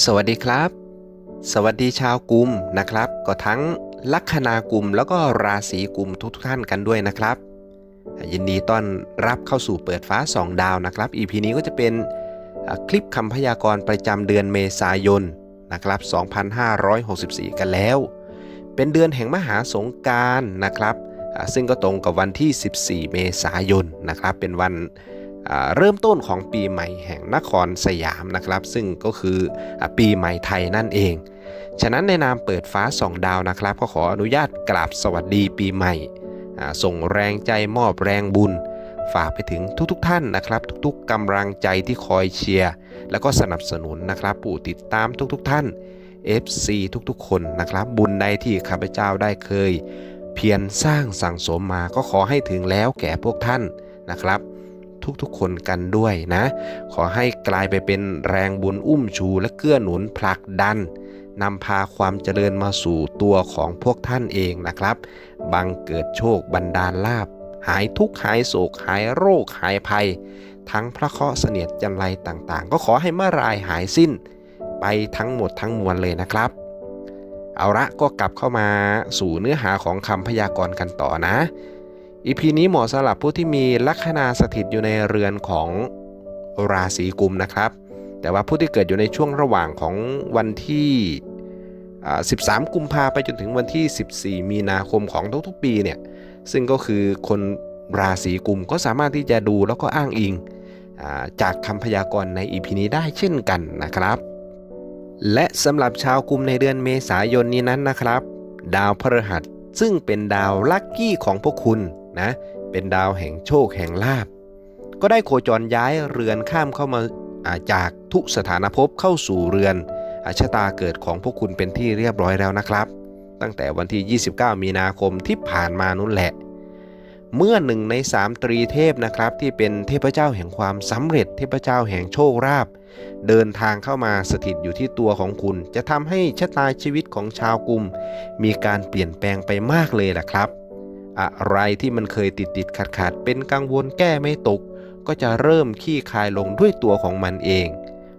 สวัสดีครับ สวัสดีชาวกลุ่มนะครับ ก็ทั้งลัคนากลุ่มแล้วก็ราศีกลุ่มทุกท่านกันด้วยนะครับ ยินดีต้อนรับเข้าสู่เปิดฟ้า 2 ดาวนะครับ EP นี้ก็จะเป็นคลิปคำพยากรณ์ประจำเดือนเมษายนนะครับ 2564 กันแล้ว เป็นเดือนแห่งมหาสงการนะครับ ซึ่งก็ตรงกับวันที่ 14 เมษายนนะครับ เป็นวัน เริ่มต้นของปีใหม่แห่งนครสยามนะครับ ซึ่งก็คืออปีใหม่ไทยนั่นเอง ฉะนั้นในนามเปิดฟ้าสองดาวนะครับ ก็ขออนุญาตกราบสวัสดีปีใหม่ ส่งแรงใจมอบแรงบุญ ฝากไปถึงทุกๆทท่านนะครับ ทุกๆกำลังใจที่คอยเชียร์แล้วก็สนับสนุนนะครับผู้ติดตามทุกๆทท่าน FC ทุกๆ คนนะครับ บุญใดที่ข้าพเจ้าได้เคย เพียรสร้างสั่งสมมาก็ขอให้ถึงแล้วแก่พวกท่านนะครับ ทุกๆ คนกันด้วยนะ ขอให้กลายไปเป็นแรงบุญอุ้มชูและเกื้อหนุนผลักดันนำพาความเจริญมาสู่ตัวของพวกท่านเองนะครับ บังเกิดโชคบันดาลลาบ หายทุกข์หายโศกหายโรคหายภัย ทั้งพระเคราะห์เสนียดจันไรต่างๆ ก็ขอให้มารายหายสิ้น ไปทั้งหมดทั้งมวลเลยนะครับ เอาละก็กลับเข้ามาสู่เนื้อหาของคำพยากรณ์กันต่อนะ อีพีนี้เหมาะสำหรับผู้ที่มีลัคนาสถิตอยู่ในเรือนของราศีกุมนะครับ แต่ว่าผู้ที่เกิดอยู่ในช่วงระหว่างของวันที่ 13 กุมภาไปจนถึงวันที่ 14 มีนาคมของทุกๆปีเนี่ย ซึ่งก็คือคนราศีกุมก็สามารถที่จะดูแล้วก็อ้างอิงจากคำพยากรณ์ในอีพีนี้ได้เช่นกันนะครับ และสำหรับชาวกุมในเดือนเมษายนนี้นั้นนะครับ ดาวพฤหัสซึ่งเป็นดาวลัคกี้ของพวกคุณ นะเป็นดาวแห่งโชคแห่งลาบ ก็ได้โคจรย้ายเรือนข้ามเข้ามาาจากทุสถานภพเข้าสู่เรือนอาชะตาเกิดของพวกคุณเป็นที่เรียบร้อยแล้วนะครับ ตั้งแต่วันที่ 29 มีนาคมที่ผ่านมานู้นแหละ เมื่อหนึ่งในสามตรีเทพนะครับ ที่เป็นเทพเจ้าแห่งความสำเร็จ เทพเจ้าแห่งโชคลาภเดินทางเข้ามาสถิตอยู่ที่ตัวของคุณ จะทำให้ชะตาชีวิตของชาวกลุ่ม มีการเปลี่ยนแปลงไปมากเลยล่ะครับ อะไรที่มันเคยติดติดขัดขัดเป็นกังวลแก้ไม่ตก ก็จะเริ่มขี้คายลงด้วยตัวของมันเอง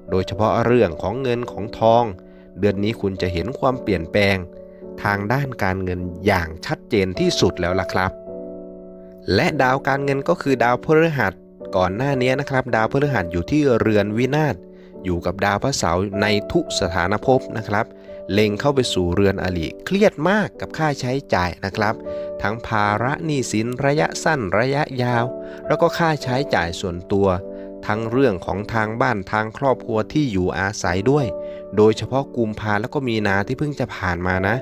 โดยเฉพาะเรื่องของเงินของทอง เดือนนี้คุณจะเห็นความเปลี่ยนแปลง ทางด้านการเงินอย่างชัดเจนที่สุดแล้วล่ะครับ และดาวการเงินก็คือดาวพฤหัสก่อนหน้านี้นะครับ ดาวพฤหัสอยู่ที่เรือนวินาศอยู่กับดาวพระเสาร์ในทุสถานภพนะครับ เล็งเข้าไปสู่เรือนอลิเครียดมากกับค่าใช้จ่ายนะครับ ทั้งภาระหนี้สินระยะสั้นระยะยาว แล้วก็ค่าใช้จ่ายส่วนตัว ทั้งเรื่องของทางบ้านทางครอบครัวที่อยู่อาศัยด้วย โดยเฉพาะกุมภาแล้วก็มีนาที่เพิ่งจะผ่านมานะ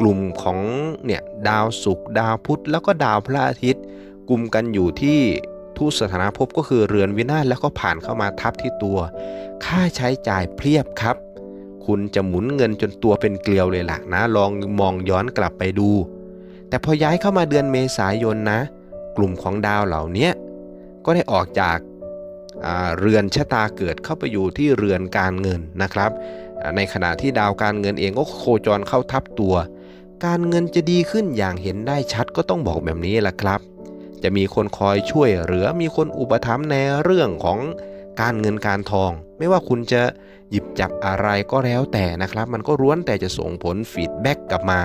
กลุ่มของเนี่ยดาวศุกร์ดาวพุธแล้วก็ดาวพระอาทิตย์กลุ่มกันอยู่ที่ทุสถานภพก็คือเรือนวินาศแล้วก็ผ่านเข้ามาทับที่ตัว ค่าใช้จ่ายเพียบครับ คุณจะหมุนเงินจนตัวเป็นเกลียวเลยล่ะนะ ลองมองย้อนกลับไปดู แต่พอย้ายเข้ามาเดือนเมษายนนะ กลุ่มของดาวเหล่านี้ก็ได้ออกจากาเรือนชะตาเกิดเข้าไปอยู่ที่เรือนการเงินนะครับ ในขณะที่ดาวการเงินเองก็โคจรเข้าทับตัว การเงินจะดีขึ้นอย่างเห็นได้ชัดก็ต้องบอกแบบนี้แหละครับ จะมีคนคอยช่วยเหลือมีคนอุปถัมภ์ในเรื่องของ การเงินการทอง ไม่ว่าคุณจะหยิบจับอะไรก็แล้วแต่นะครับ มันก็ร้วนแต่จะส่งผลฟีดแบ็กกลับมา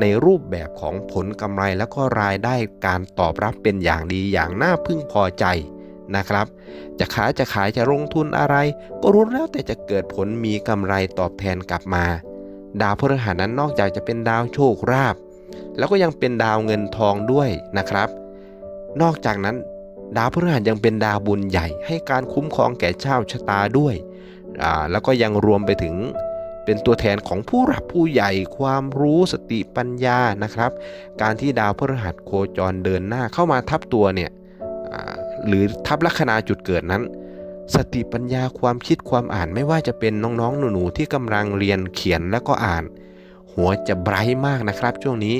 ในรูปแบบของผลกำไรแล้วก็รายได้การตอบรับเป็นอย่างดีอย่างน่าพึงพอใจนะครับ จะขายจะขายจะลงทุนอะไร ก็รู้แล้วแต่จะเกิดผลมีกำไรตอบแทนกลับมา ดาวพฤหัสนั้นนอกจากจะเป็นดาวโชคลาภแล้วก็ยังเป็นดาวเงินทองด้วยนะครับ นอกจากนั้น ดาวพฤหัสยังเป็นดาวบุญใหญ่ ให้การคุ้มครองแก่เจ้าชะตาด้วย แล้วก็ยังรวมไปถึงเป็นตัวแทนของผู้หลักผู้ใหญ่ความรู้สติปัญญานะครับ การที่ดาวพฤหัสโคจรเดินหน้าเข้ามาทับตัวเนี่ยหรือทับลัคนาจุดเกิดนั้น สติปัญญาความคิดความอ่านไม่ว่าจะเป็นน้องๆ หนูๆ ที่กำลังเรียนเขียนแล้วก็อ่าน หัวจะไบรท์มากนะครับช่วงนี้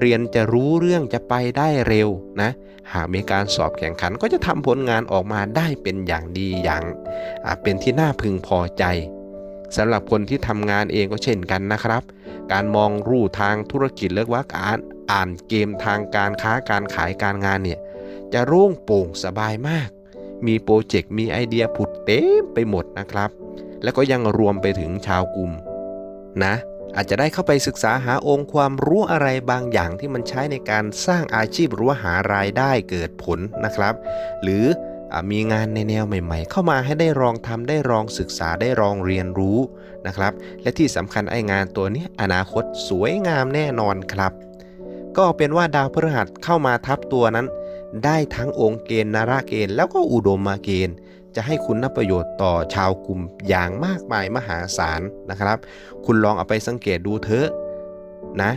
เรียนจะรู้เรื่องจะไปได้เร็วนะ หากมีการสอบแข่งขันก็จะทำผลงานออกมาได้เป็นอย่างดีอย่างเป็นที่น่าพึงพอใจสำหรับคนที่ทำงานเองก็เช่นกันนะครับ การมองรูทางธุรกิจเรียกว่าการอ่านเกมทางการค้าการขายการงานเนี่ยจะโล่งโปร่งสบายมาก มีโปรเจกต์มีไอเดียผุดเต็มไปหมดนะครับ แล้วก็ยังรวมไปถึงชาวกลุ่มนะ อาจจะได้เข้าไปศึกษาหาองค์ความรู้อะไรบางอย่างที่มันใช้ในการสร้างอาชีพหรือว่าหารายได้เกิดผลนะครับ หรืออมีงานในแนวใหม่ ๆ เข้ามาให้ได้ลองทำได้ลองศึกษาได้ลองเรียนรู้นะครับ และที่สำคัญไอ้งานตัวนี้อนาคตสวยงามแน่นอนครับ ก็เป็นว่าดาวพฤหัสเข้ามาทับตัวนั้น ได้ทั้งองค์เกณฑ์นาราเกณฑ์แล้วก็อุดมมาเกณฑ์ จะให้คุณประโยชน์ต่อชาวกลุ่มอย่างมากมายมหาศาลนะครับ คุณลองเอาไปสังเกตดูเถอะนะ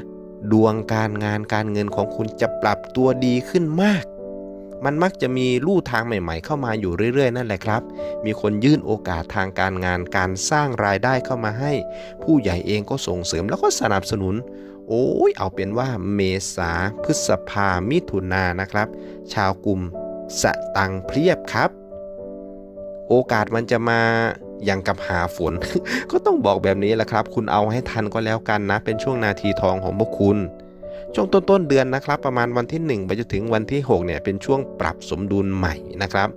ดวงการงานการเงินของคุณจะปรับตัวดีขึ้นมาก มันมักจะมีลู่ทางใหม่ ๆ เข้ามาอยู่เรื่อย ๆ นั่นแหละครับ มีคนยื่นโอกาสทางการงานการสร้างรายได้เข้ามาให้ ผู้ใหญ่เองก็ส่งเสริมแล้วก็สนับสนุนโอ้ยเอาเป็นว่าเมษาพฤษภามิถุนานะครับ ชาวกลุ่มสตังเพียบครับ โอกาสมันจะมาอย่างกับหาฝน ก็ต้องบอกแบบนี้แหละครับ คุณเอาให้ทันก็แล้วกันนะ เป็นช่วงนาทีทองของพวกคุณ ช่วงต้นต้นๆเดือนนะครับ ประมาณวันที่ 1 ไปจนถึงวันที่ 6 เนี่ยเป็นช่วงปรับสมดุลใหม่นะครับ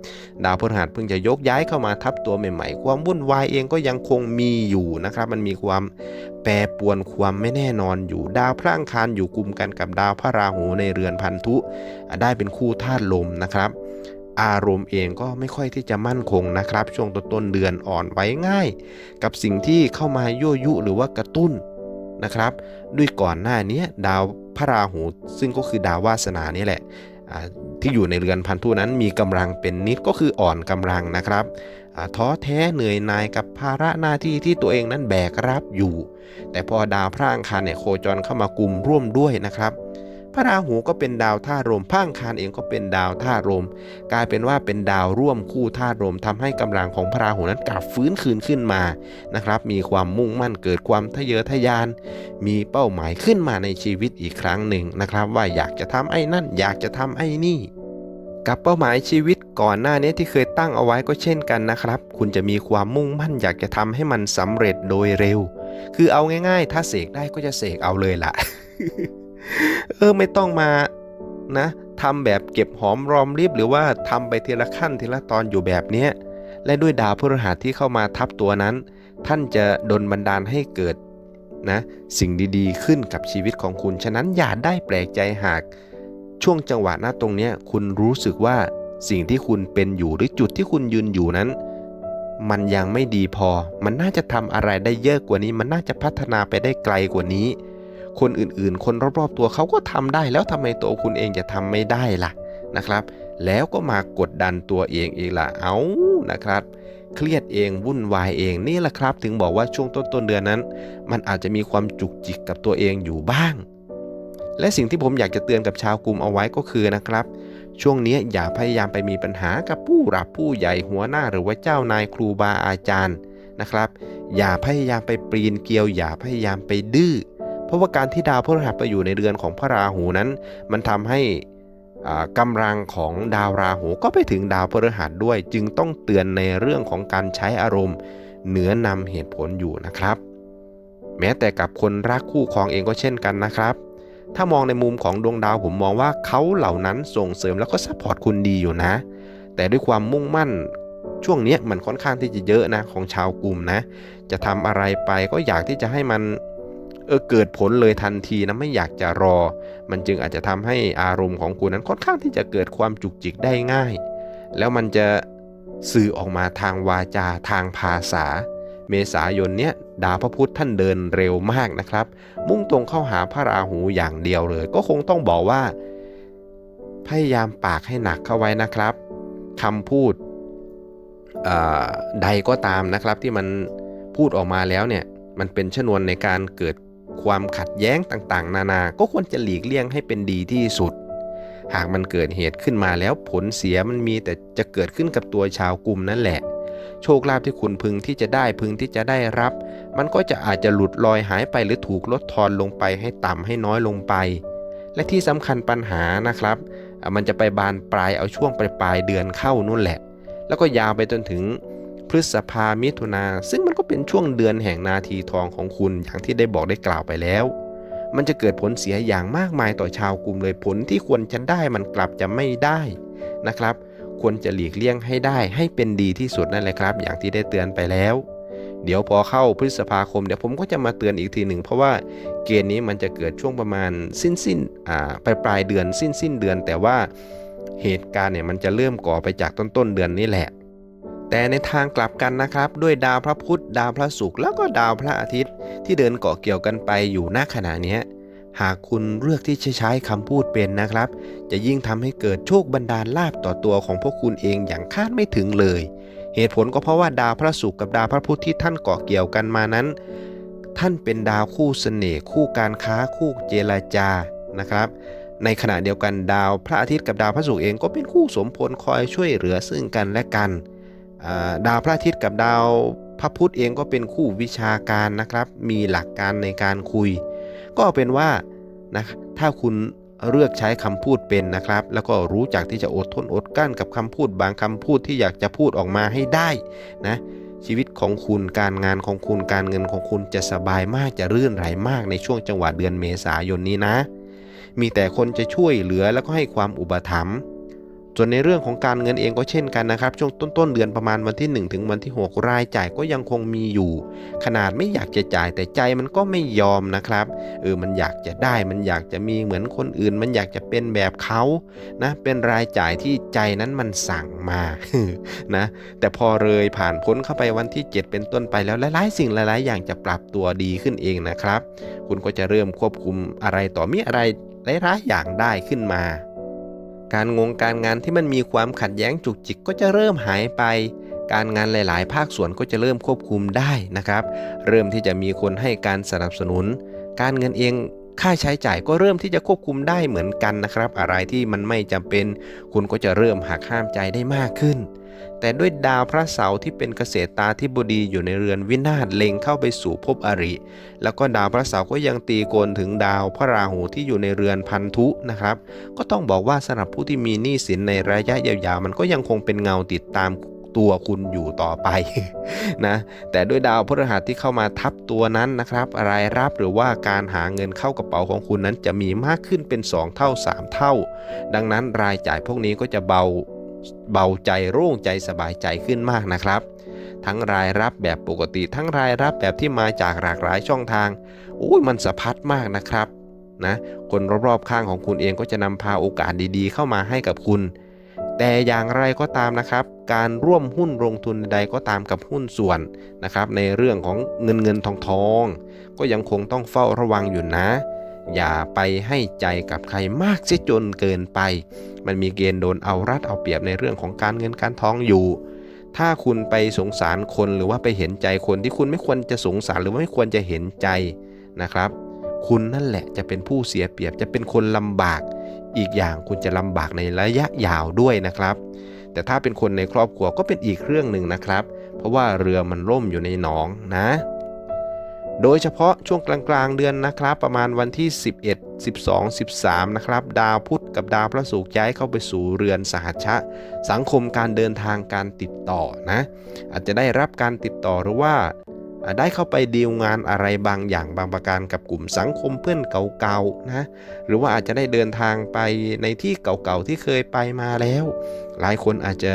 ดาวพฤหัสเพิ่งจะยกย้ายเข้ามาทับตัวใหม่ๆ ความวุ่นวายเองก็ยังคงมีอยู่นะครับ มันมีความแปรปรวนความไม่แน่นอนอยู่ ดาวพระอังคารอยู่กลุ่มกันกับดาวพระราหูในเรือนพันธุ ได้เป็นคู่ธาตุลมนะครับ อารมณ์เองก็ไม่ค่อยที่จะมั่นคงนะครับ ช่วงต้นต้นเดือนอ่อนไหวง่าย กับสิ่งที่เข้ามายั่วยุหรือว่ากระตุ้นนะครับ ด้วยก่อนหน้านี้ดาวพระราหู ซึ่งก็คือดาววาสนานี่แหละที่อยู่ในเรือนพันธุนั้นมีกำลังเป็นนิดก็คืออ่อนกำลังนะครับท้อแท้เหนื่อยนายกับภาระหน้าที่ที่ตัวเองนั้นแบกรับอยู่ แต่พอดาวพระอังคารเนี่ยโคจรเข้ามากลุ่มร่วมด้วยนะครับ พระราหูก็เป็นดาวท่ารมพระอังคารเองก็เป็นดาวท่ารมกลายเป็นว่าเป็นดาวร่วมคู่ธาตุลมทำให้กำลังของพระราหูนั้นกลับฟื้นคืนขึ้นมานะครับ มีความมุ่งมั่นเกิดความทะเยอทะยาน มีเป้าหมายขึ้นมาในชีวิตอีกครั้งหนึ่งนะครับ ว่าอยากจะทำไอ้นั่น อยากจะทำไอ้นี่กับเป้าหมายชีวิตก่อนหน้านี้ที่เคยตั้งเอาไว้ก็เช่นกันนะครับ คุณจะมีความมุ่งมั่นอยากจะทำให้มันสำเร็จโดยเร็ว คือเอาง่ายๆ ถ้าเสกได้ก็จะเสกเอาเลยล่ะ เออไม่ต้องมานะทำแบบเก็บหอมรอมริบหรือว่าทำไปทีละขั้นทีละตอนอยู่แบบเนี้ยและด้วยดาวพฤหัสที่เข้ามาทับตัวนั้น ท่านจะดลบันดาลให้เกิดนะสิ่งดีๆ ขึ้นกับชีวิตของคุณ ฉะนั้นอย่าได้แปลกใจหาก ช่วงจังหวะหน้าตรงเนี้ยคุณรู้สึกว่าสิ่งที่คุณเป็นอยู่หรือจุดที่คุณยืนอยู่นั้น มันยังไม่ดีพอ มันน่าจะทำอะไรได้เยอะกว่านี้ มันน่าจะพัฒนาไปได้ไกลกว่านี้ คนอื่นๆ คนรอบๆตัวเขาก็ทำได้ แล้วทำไมตัวคุณเองจะทำไม่ได้ล่ะนะครับ แล้วก็มากดดันตัวเองเองล่ะเอานะครับ เครียดเองวุ่นวายเองนี่แหละครับ ถึงบอกว่าช่วงต้นๆเดือนนั้น มันอาจจะมีความจุกจิกกับตัวเองอยู่บ้าง และสิ่งที่ผมอยากจะเตือนกับชาวกลุ่มเอาไว้ก็คือนะครับ ช่วงนี้อย่าพยายามไปมีปัญหากับผู้หลักผู้ใหญ่หัวหน้าหรือว่าเจ้านายครูบาอาจารย์นะครับ อย่าพยายามไปปีนเกลียว อย่าพยายามไปดื้อ เพราะว่าการที่ดาวพฤหัสไปอยู่ในเรือนของพระราหูนั้น มันทำให้อ่ากำลังของดาวราหูก็ไปถึงดาวพฤหัสด้วย จึงต้องเตือนในเรื่องของการใช้อารมณ์ เหนือนำเหตุผลอยู่นะครับ แม้แต่กับคนรักคู่ครองเองก็เช่นกันนะครับ ถ้ามองในมุมของดวงดาวผมมองว่าเขาเหล่านั้นส่งเสริมแล้วก็ซัพพอร์ตคุณดีอยู่นะ แต่ด้วยความมุ่งมั่นช่วงนี้มันค่อนข้างที่จะเยอะนะของชาวกลุ่มนะ จะทำอะไรไปก็อยากที่จะให้มัน เออเกิดผลเลยทันทีนะไม่อยากจะรอ มันจึงอาจจะทำให้อารมณ์ของคุณนั้นค่อนข้างที่จะเกิดความจุกจิกได้ง่าย แล้วมันจะสื่อออกมาทางวาจาทางภาษา เมษายนเนี้ยดาวพระพุธท่านเดินเร็วมากนะครับ มุ่งตรงเข้าหาพระราหูอย่างเดียวเลย ก็คงต้องบอกว่า พยายามปากให้หนักเข้าไว้นะครับคำพูดเอ่อใดก็ตามนะครับที่มันพูดออกมาแล้วเนี่ยมันเป็นชนวนในการเกิด ความขัดแย้งต่างๆ นานา ก็ควรจะหลีกเลี่ยงให้เป็นดีที่สุด หากมันเกิดเหตุขึ้นมาแล้วผลเสียมันมีแต่จะเกิดขึ้นกับตัวชาวกลุ่มนั่นแหละ โชคลาภที่คุณพึงที่จะได้พึงที่จะได้รับ มันก็จะอาจจะหลุดลอยหายไปหรือถูกลดทอนลงไปให้ต่ำให้น้อยลงไป และที่สำคัญปัญหานะครับ มันจะไปบานปลายเอาช่วงปลายปลายเดือนเข้านู่นแหละ แล้วก็ยาวไปจนถึง พฤษภามิถุนา ซึ่งมันก็เป็นช่วงเดือนแห่งนาทีทองของคุณอย่างที่ได้บอกได้กล่าวไปแล้ว มันจะเกิดผลเสียอย่างมากมายต่อชาวกลุ่มเลยผลที่ควรจะได้มันกลับจะไม่ได้นะครับ ควรจะหลีกเลี่ยงให้ได้ให้เป็นดีที่สุดนั่นแหละครับ อย่างที่ได้เตือนไปแล้ว เดี๋ยวพอเข้าพฤษภาคมเดี๋ยวผมก็จะมาเตือนอีกทีหนึ่งเพราะว่าเกณฑ์นี้มันจะเกิดช่วงประมาณสิ้นสิ้นอ่าปลายปลายเดือนสิ้นสิ้นเดือนแต่ว่าเหตุการณ์เนี่ยมันจะเริ่มก่อไปจากต้นต้นเดือนนี้แหละ แต่ในทางกลับกันนะครับ ด้วยดาวพระพุธ ดาวพระศุกร์แล้วก็ดาวพระอาทิตย์ ที่เดินเกาะเกี่ยวกันไปอยู่ณขณะนี้หากคุณเลือกที่จะใช้คำพูดเป็นนะครับ จะยิ่งทำให้เกิดโชคบันดาลลาบต่อตัวของพวกคุณเองอย่างคาดไม่ถึงเลย เหตุผลก็เพราะว่าดาวพระศุกร์กับดาวพระพุธที่ท่านเกาะเกี่ยวกันมานั้น ท่านเป็นดาวคู่เสน่ห์คู่การค้าคู่เจรจานะครับ ในขณะเดียวกันดาวพระอาทิตย์กับดาวพระศุกร์เองก็เป็นคู่สมพลคอยช่วยเหลือซึ่งกันและกัน ดาวพระอาทิตย์กับดาวพระพุธเองก็เป็นคู่วิชาการนะครับ มีหลักการในการคุย ก็เป็นว่านะถ้าคุณเลือกใช้คำพูดเป็นนะครับ แล้วก็รู้จักที่จะอดทนอดกั้นกับคำพูดบางคำพูดที่อยากจะพูดออกมาให้ได้นะชีวิตของคุณการงานของคุณการเงินของคุณจะสบายมากจะรื่นไหลมากในช่วงจังหวะเดือนเมษายนนี้นะ มีแต่คนจะช่วยเหลือแล้วก็ให้ความอุปถัมภ์ ส่วนในเรื่องของการเงินเองก็เช่นกันนะครับ ช่วงต้นๆเดือนประมาณวันที่ 1 ถึงวันที่ 6 รายจ่ายก็ยังคงมีอยู่ ขนาดไม่อยากจะจ่ายแต่ใจมันก็ไม่ยอมนะครับเออมันอยากจะได้มันอยากจะมีเหมือนคนอื่น มันอยากจะเป็นแบบเขานะเป็นรายจ่ายที่ใจนั้นมันสั่งมานะแต่พอเลยผ่านพ้นเข้าไปวันที่ 7 เป็นต้นไปแล้วหลายๆสิ่งหลายๆ อย่างจะปรับตัวดีขึ้นเองนะครับ คุณก็จะเริ่มควบคุมอะไรต่อมีอะไรหลายๆอย่างได้ขึ้นมา การงงการงานที่มันมีความขัดแย้งจุกจิกก็จะเริ่มหายไป การงานหลาย ๆ ภาคส่วนก็จะเริ่มควบคุมได้นะครับ เริ่มที่จะมีคนให้การสนับสนุน การเงินเองค่าใช้จ่ายก็เริ่มที่จะควบคุมได้เหมือนกันนะครับ อะไรที่มันไม่จำเป็น คุณก็จะเริ่มหักห้ามใจได้มากขึ้น แต่ด้วยดาวพระเสาร์ที่เป็นเกษตรตาธิบดีอยู่ในเรือนวินาศเล็งเข้าไปสู่ภพอริ แล้วก็ดาวพระเสาร์ก็ยังตีโกนถึงดาวพระราหูที่อยู่ในเรือนพันธุนะครับ ก็ต้องบอกว่าสำหรับผู้ที่มีหนี้สินในระยะยาวๆมันก็ยังคงเป็นเงาติดตามตัวคุณอยู่ต่อไปนะแต่ด้วยดาวพฤหัสที่เข้ามาทับตัวนั้นนะครับรายรับหรือว่าการหาเงินเข้ากระเป๋าของคุณนั้นจะมีมากขึ้นเป็น 2 เท่า 3 เท่า ดังนั้นรายจ่ายพวกนี้ก็จะเบา เบาใจโล่งใจสบายใจขึ้นมากนะครับ ทั้งรายรับแบบปกติ ทั้งรายรับแบบที่มาจากหลากหลายช่องทางโอ้ยมันสะพัดมากนะครับนะคนรอบๆข้างของคุณเองก็จะนำพาโอกาสดีๆ เข้ามาให้กับคุณ แต่อย่างไรก็ตามนะครับ การร่วมหุ้นลงทุนใดก็ตามกับหุ้นส่วนนะครับ ในเรื่องของเงินเงินทองทอง ก็ยังคงต้องเฝ้าระวังอยู่นะ อย่าไปให้ใจกับใครมากเสียจนเกินไป มันมีเกณฑ์โดนเอารัดเอาเปรียบในเรื่องของการเงินการทองอยู่ ถ้าคุณไปสงสารคนหรือว่าไปเห็นใจคนที่คุณไม่ควรจะสงสารหรือว่าไม่ควรจะเห็นใจนะครับ คุณนั่นแหละจะเป็นผู้เสียเปรียบจะเป็นคนลำบาก อีกอย่างคุณจะลำบากในระยะยาวด้วยนะครับ แต่ถ้าเป็นคนในครอบครัวก็เป็นอีกเรื่องหนึ่งนะครับ เพราะว่าเรือมันล่มอยู่ในหนองนะ โดยเฉพาะช่วงกลางๆเดือนนะครับ ประมาณวันที่ 11 12 13 นะครับ ดาวพุธกับดาวพระศุกร์ย้ายเข้าไปสู่เรือนสหัชชะ สังคมการเดินทางการติดต่อนะ อาจจะได้รับการติดต่อหรือว่าอ่าได้เข้าไปดีลงานอะไรบางอย่างบางประการกับกลุ่มสังคมเพื่อนเก่าๆนะหรือว่าอาจจะได้เดินทางไปในที่เก่าๆที่เคยไปมาแล้ว หลายคนอาจจะ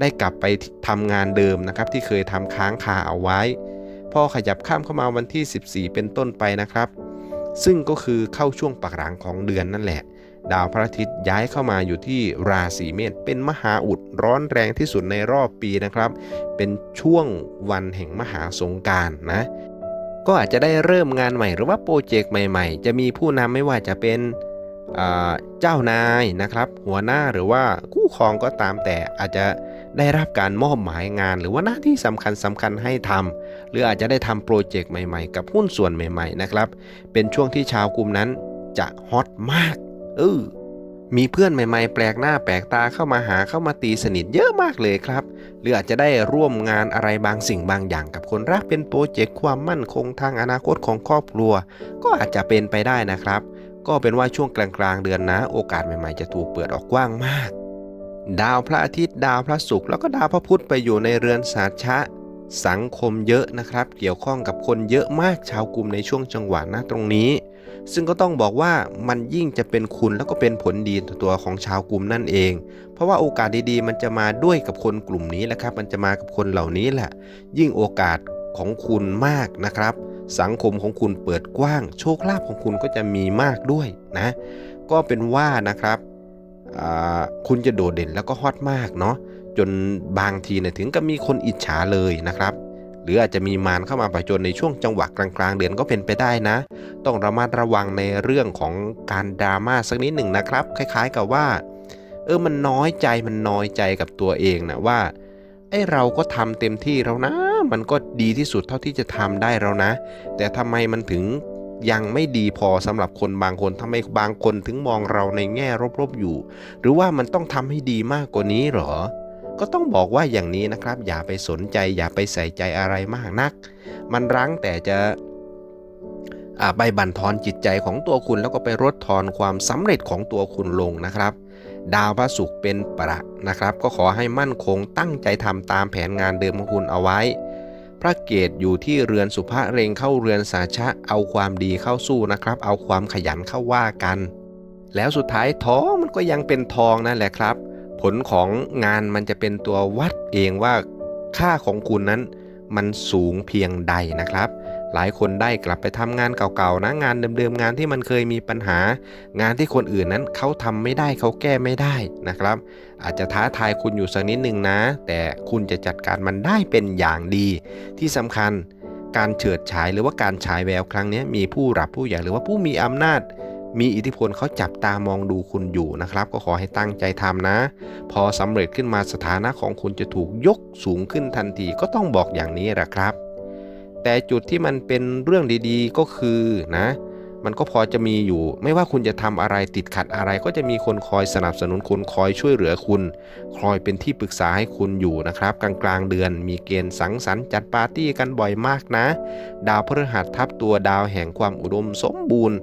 ได้กลับไปทำงานเดิมนะครับที่เคยทำค้างคาเอาไว้ พอขยับข้ามเข้ามาวันที่ 14 เป็นต้นไปนะครับ ซึ่งก็คือเข้าช่วงปักหลังของเดือนนั่นแหละ ดาวพระอาทิตย์ย้ายเข้ามาอยู่ที่ราศีเมษเป็นมหาอุดร้อนแรงที่สุดในรอบปีนะครับ เป็นช่วงวันแห่งมหาสงการนะก็อาจจะได้เริ่มงานใหม่หรือว่าโปรเจกต์ใหม่ ๆ จะมีผู้นำไม่ว่าจะเป็น เจ้านายนะครับ หัวหน้าหรือว่าคู่ครองก็ตามแต่อาจจะได้รับการมอบหมายงาน หรือว่าหน้าที่สำคัญสำคัญให้ทำหรืออาจจะได้ทำโปรเจกต์ใหม่ๆ กับหุ้นส่วนใหม่ ๆ นะครับ เป็นช่วงที่ชาวกลุ่มนั้นจะฮอตมากเออมีเพื่อนใหม่ๆ แปลกหน้าแปลกตาเข้ามาหาเข้ามาตีสนิทเยอะมากเลยครับ หรืออาจจะได้ร่วมงานอะไรบางสิ่งบางอย่างกับคนรักเป็นโปรเจกต์ความมั่นคงทางอนาคตของครอบครัว ก็อาจจะเป็นไปได้นะครับ ก็เป็นว่าช่วงกลางๆเดือนนะ โอกาสใหม่ๆจะถูกเปิดออกกว้างมาก ดาวพระอาทิตย์ดาวพระศุกร์แล้วก็ดาวพระพุธไปอยู่ในเรือนสาชะ สังคมเยอะนะครับ เกี่ยวข้องกับคนเยอะมากชาวกลุ่มในช่วงจังหวะนะตรงนี้ ซึ่งก็ต้องบอกว่ามันยิ่งจะเป็นคุณแล้วก็เป็นผลดีต่อตัวของชาวกลุ่มนั่นเอง เพราะว่าโอกาสดีๆ มันจะมาด้วยกับคนกลุ่มนี้แหละครับ มันจะมากับคนเหล่านี้แหละ ยิ่งโอกาสของคุณมากนะครับ สังคมของคุณเปิดกว้าง โชคลาภของคุณก็จะมีมากด้วยนะ ก็เป็นว่านะครับคุณจะโดดเด่นแล้วก็ฮอตมากเนาะจนบางทีเนี่ยถึงกับมีคนอิจฉาเลยนะครับ หรืออาจจะมีมารเข้ามาผจญในช่วงจังหวะกลางๆ เดือนก็เป็นไปได้นะ ต้องระมัดระวังในเรื่องของการดราม่าสักนิดหนึ่งนะครับ คล้ายๆกับว่า เออมันน้อยใจมันน้อยใจกับตัวเองนะว่าไอเราก็ทำเต็มที่แล้วนะ มันก็ดีที่สุดเท่าที่จะทำได้แล้วนะ แต่ทำไมมันถึงยังไม่ดีพอสำหรับคนบางคนทำไมบางคนถึงมองเราในแง่ลบๆอยู่ หรือว่ามันต้องทำให้ดีมากกว่านี้หรอ ก็ต้องบอกว่าอย่างนี้นะครับ อย่าไปสนใจ อย่าไปใส่ใจอะไรมากนัก มันรั้งแต่จะไปบั่นทอนจิตใจของตัวคุณแล้วก็ไปลดทอนความสำเร็จของตัวคุณลงนะครับ ดาวพระศุกร์เป็นประนะครับ ก็ขอให้มั่นคงตั้งใจทำตามแผนงานเดิมของคุณเอาไว้ ระเกตอยู่ที่เรือนสุภะเรงเข้าเรือนสาชะเอาความดีเข้าสู้นะครับ เอาความขยันเข้าว่ากัน แล้วสุดท้ายท้องมันก็ยังเป็นทองนั่นแหละครับ ผลของงานมันจะเป็นตัววัดเองว่าค่าของคุณนั้นมันสูงเพียงใดนะครับ หลายคนได้กลับไปทำงานเก่าๆนะงานเดิมๆงานที่มันเคยมีปัญหา งานที่คนอื่นนั้นเขาทำไม่ได้เขาแก้ไม่ได้นะครับ อาจจะท้าทายคุณอยู่สักนิดหนึ่งนะ แต่คุณจะจัดการมันได้เป็นอย่างดี ที่สำคัญการเฉิดฉายหรือว่าการฉายแววครั้งนี้มีผู้รับผู้ใหญ่หรือว่าผู้มีอำนาจ มีอิทธิพลเขาจับตามองดูคุณอยู่นะครับ ก็ขอให้ตั้งใจทำนะ พอสำเร็จขึ้นมาสถานะของคุณจะถูกยกสูงขึ้นทันทีก็ต้องบอกอย่างนี้แหละครับ แต่จุดที่มันเป็นเรื่องดีๆก็คือนะ มันก็พอจะมีอยู่ ไม่ว่าคุณจะทำอะไรติดขัดอะไร ก็จะมีคนคอยสนับสนุนคุณคอยช่วยเหลือคุณ คอยเป็นที่ปรึกษาให้คุณอยู่นะครับ กลางกลางๆเดือนมีเกณฑ์สังสรรค์จัดปาร์ตี้กันบ่อยมากนะ ดาวพฤหัสทับตัวดาวแห่งความอุดมสมบูรณ์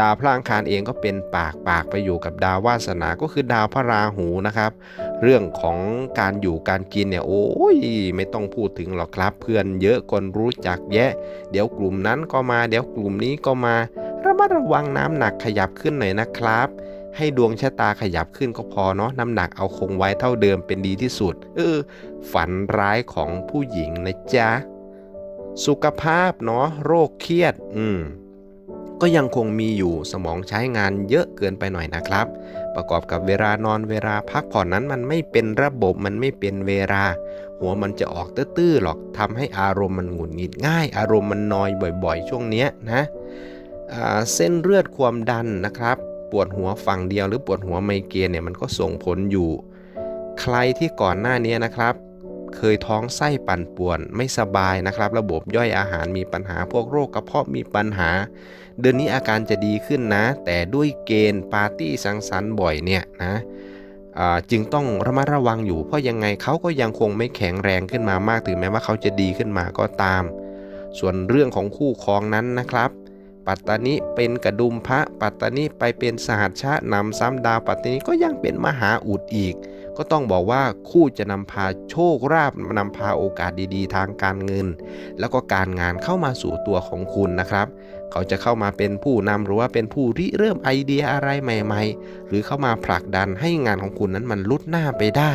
ดาวพระอังคารเองก็เป็นปากปากไปอยู่กับดาววาสนาก็คือดาวพระราหูนะครับ เรื่องของการอยู่การกินเนี่ยโอ้ยไม่ต้องพูดถึงหรอกครับ เพื่อนเยอะคนรู้จักแยะ เดี๋ยวกลุ่มนั้นก็มา เดี๋ยวกลุ่มนี้ก็มา ระมัดระวังน้ำหนักขยับขึ้นหน่อยนะครับ ให้ดวงชะตาขยับขึ้นก็พอเนาะน้ำหนักเอาคงไว้เท่าเดิมเป็นดีที่สุด เออ ฝันร้ายของผู้หญิงนะจ๊ะ สุขภาพเนาะโรคเครียด อืมก็ยังคงมีอยู่สมองใช้งานเยอะเกินไปหน่อยนะครับ ประกอบกับเวลานอนเวลาพักผ่อนนั้นมันไม่เป็นระบบมันไม่เป็นเวลา หัวมันจะออกตื้อๆหรอกทำให้อารมณ์มันหงุดหงิดง่าย อารมณ์มันนอยบ่อย ๆ ช่วงเนี้ยนะ เส้นเลือดความดันนะครับ ปวดหัวฝั่งเดียวหรือปวดหัวไมเกรนเนี่ยมันก็ส่งผลอยู่ ใครที่ก่อนหน้านี้นะครับ เคยท้องไส้ปั่นป่วนไม่สบายนะครับ ระบบย่อยอาหารมีปัญหาพวกโรคกระเพาะมีปัญหา เดือนนี้อาการจะดีขึ้นนะ แต่ด้วยเกณฑ์ปาร์ตี้สังสรรค์บ่อยเนี่ยนะจึงต้องระมัดระวังอยู่เพราะยังไงเขาก็ยังคงไม่แข็งแรงขึ้นมามากถึงแม้ว่าเขาจะดีขึ้นมาก็ตาม ส่วนเรื่องของคู่ครองนั้นนะครับ ปัตตานิเป็นกระดุมพระปัตตานิไปเป็นสหัชชะนำซ้ำดาวปัตตานิก็ยังเป็นมหาอุดอีก ก็ต้องบอกว่าคู่จะนำพาโชคราบนำพาโอกาสดีๆ ทางการเงิน แล้วก็การงานเข้ามาสู่ตัวของคุณนะครับ เขาจะเข้ามาเป็นผู้นำหรือว่าเป็นผู้ริเริ่มไอเดียอะไรใหม่ๆ หรือเข้ามาผลักดันให้งานของคุณนั้นมันลุดหน้าไปได้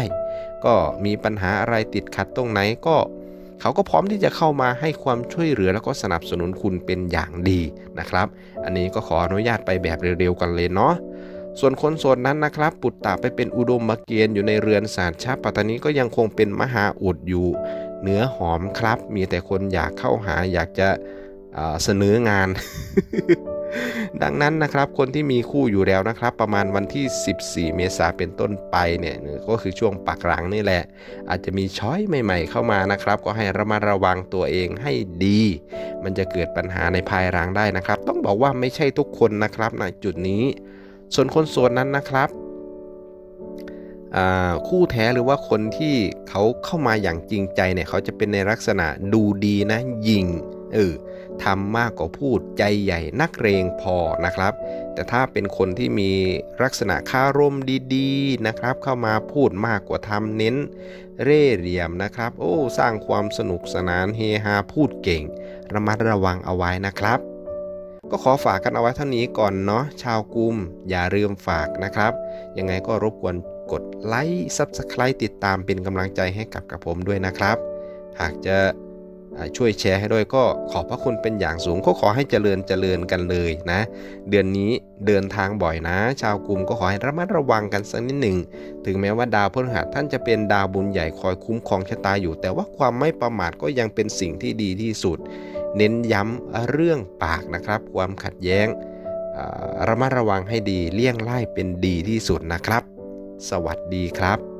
ก็มีปัญหาอะไรติดขัดตรงไหนก็ เขาก็พร้อมที่จะเข้ามาให้ความช่วยเหลือแล้วก็สนับสนุนคุณเป็นอย่างดีนะครับ อันนี้ก็ขออนุญาตไปแบบเร็วๆกันเลยเนาะส่วนคนโสดนั้นนะครับ ปุตตะไปเป็นอุดมมเกียนอยู่ในเรือนศาสตร์ชาปัตตานีก็ยังคงเป็นมหาอุดอยู่ เนื้อหอมครับ มีแต่คนอยากเข้าหาอยากจะเเสนองาน ดังนั้นนะครับคนที่มีคู่อยู่แล้วนะครับ ประมาณวันที่ 14 เมษาเป็นต้นไปเนี่ยก็คือช่วงปักหลังนี่แหละ อาจจะมีช้อยใหม่ ๆ เข้ามานะครับ ก็ให้ระมัดระวังตัวเองให้ดี มันจะเกิดปัญหาในภายหลังได้นะครับ ต้องบอกว่าไม่ใช่ทุกคนนะครับในจุดนี้ ส่วนคนโสดนั้นนะครับคู่แท้หรือว่าคนที่เขาเข้ามาอย่างจริงใจเนี่ยเขาจะเป็นในลักษณะดูดีนะยิงเออ ทำมากกว่าพูดใจใหญ่นักเรงพอนะครับ แต่ถ้าเป็นคนที่มีลักษณะค่ารมดีๆนะครับ เข้ามาพูดมากกว่าทำเน้น เร่เหลี่ยมนะครับ โอ้สร้างความสนุกสนานเฮฮาพูดเก่ง ระมัดระวังเอาไว้นะครับ ก็ขอฝากกันเอาไว้เท่านี้ก่อนเนาะชาวกลุ่มอย่าลืมฝากนะครับ ยังไงก็รบกวนกดไลค์ Subscribe ติดตามเป็นกำลังใจให้กับกับผมด้วยนะครับ หากจะ ช่วยแชร์ให้ด้วยก็ขอบพระคุณเป็นอย่างสูงก็ขอให้เจริญเจริญกันเลยนะ เดือนนี้เดินทางบ่อยนะ ชาวกลุ่มก็ขอให้ระมัดระวังกันสักนิดหนึ่ง ถึงแม้ว่าดาวพฤหัสท่านจะเป็นดาวบุญใหญ่คอยคุ้มครองชะตาอยู่ แต่ว่าความไม่ประมาทก็ยังเป็นสิ่งที่ดีที่สุด เน้นย้ำเรื่องปากนะครับ ความขัดแย้งระมัดระวังให้ดีเลี่ยงไล่เป็นดีที่สุดนะครับ สวัสดีครับ